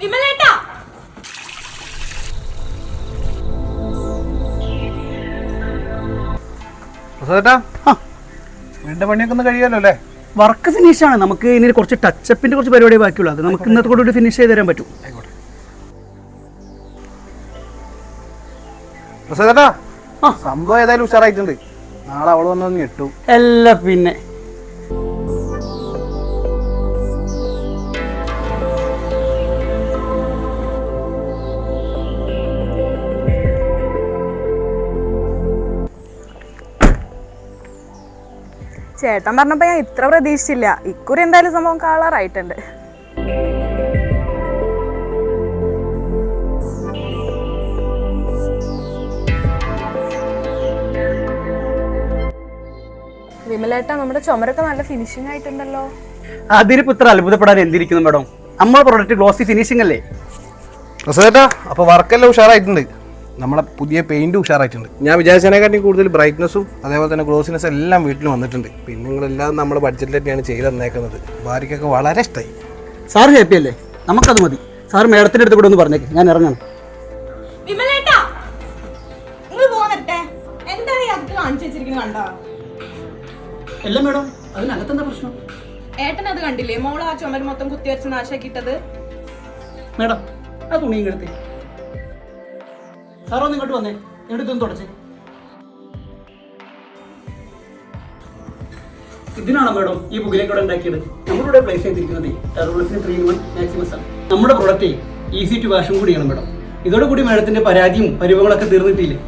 വിമലേട്ടാ. വീടിന്റെ പണിയൊക്കെ ഒന്ന് കഴിയാലോ അല്ലേ? വർക്ക് ഫിനിഷ് ആണ്. നമുക്ക് ഇനി കുറച്ച് ടച്ചപ്പിന്റെ കുറച്ച് പരിപാടി ബാക്കിയുള്ളൂ. അത് നമുക്ക് ഇന്നത്തെ കൂടി ഫിനിഷ് ചെയ്ത് തരാൻ പറ്റും. സംഭവം ഏതായാലും ഉഷാറായിട്ടുണ്ട്. നാളെ അവൾ വന്നു ഞെട്ടു അല്ല പിന്നെ. ചേട്ടൻ പറഞ്ഞപ്പോ ഞാൻ ഇത്ര പ്രതീക്ഷിച്ചില്ല. ഇക്കുറി എന്തായാലും സംഭവം കളറായിട്ടുണ്ട്. വിമലേട്ട നമ്മുടെ ചുമരൊക്കെ നല്ല ഫിനിഷിംഗ് ആയിട്ടുണ്ടല്ലോ. അതിനിപ്പോ ഇത്ര അത്ഭുതപ്പെടാൻ എന്തിരിക്കുന്നു മാഡം? നമ്മുടെ പ്രൊഡക്റ്റ് ഗ്ലോസി ഫിനിഷിംഗ് അല്ലേ? അപ്പൊ വർക്കെല്ലാം ഉഷാറായിട്ടുണ്ട്. നമ്മളെ പുതിയ പെയിന്റ് ഉഷാറായിട്ടുണ്ട്. ഞാൻ വിചാരിച്ചതിനെക്കാട്ടി കൂടുതൽ ബ്രൈറ്റ്നസ്സും അതേപോലെ തന്നെ ഗ്ലോസിനെസ് എല്ലാം വീട്ടിൽ വന്നിട്ടുണ്ട്. പിന്നെ നിങ്ങളെല്ലാം നമ്മുടെ ബഡ്ജറ്റിൽ തന്നെയാണ് ചെയ്ത് തന്നേക്കുന്നത്. ഭാര്യയ്ക്കൊക്കെ വളരെ ഇഷ്ടമായി സാർ ഹാപ്പി അല്ലേ? നമുക്കത് മതി. സാർ മേഡത്തിന്റെ അടുത്ത് കൂടെ ഒന്ന് പറഞ്ഞേക്ക്. ഞാൻ ഇറങ്ങണം. മേഡം അതിനകത്തെന്താ പ്രശ്നം? ഏട്ടൻ അത് കണ്ടില്ലേ? മോൾ ആ ചുമര് മൊത്തം കുത്തിവെച്ച് നാശാക്കിയിട്ടത്? മേഡം ആ തുണിയും ഇങ്ങടുത്തെ ഒന്ന് ഇങ്ങോട്ട് വന്നേ. എടുത്തൊന്ന് തുടച്ചേ. ഇതിനാണ് മേഡം ഈ പുകയിലേക്ക് ഇവിടെ ഉണ്ടാക്കിയത്? നമ്മളിവിടെ പ്ലേസ് ചെയ്തിരിക്കുന്നത് ടെറോളിസിന് ത്രീ വൺ മാക്സിമസ് ആണ്. നമ്മുടെ പ്രൊഡക്റ്റ് ഈസി ടു വാഷും കൂടിയാണ് മേഡം. ഇതോടുകൂടി മേഡത്തിന്റെ പരാതിയും പരിഭവങ്ങളൊക്കെ തീർന്നിട്ടില്ലേ?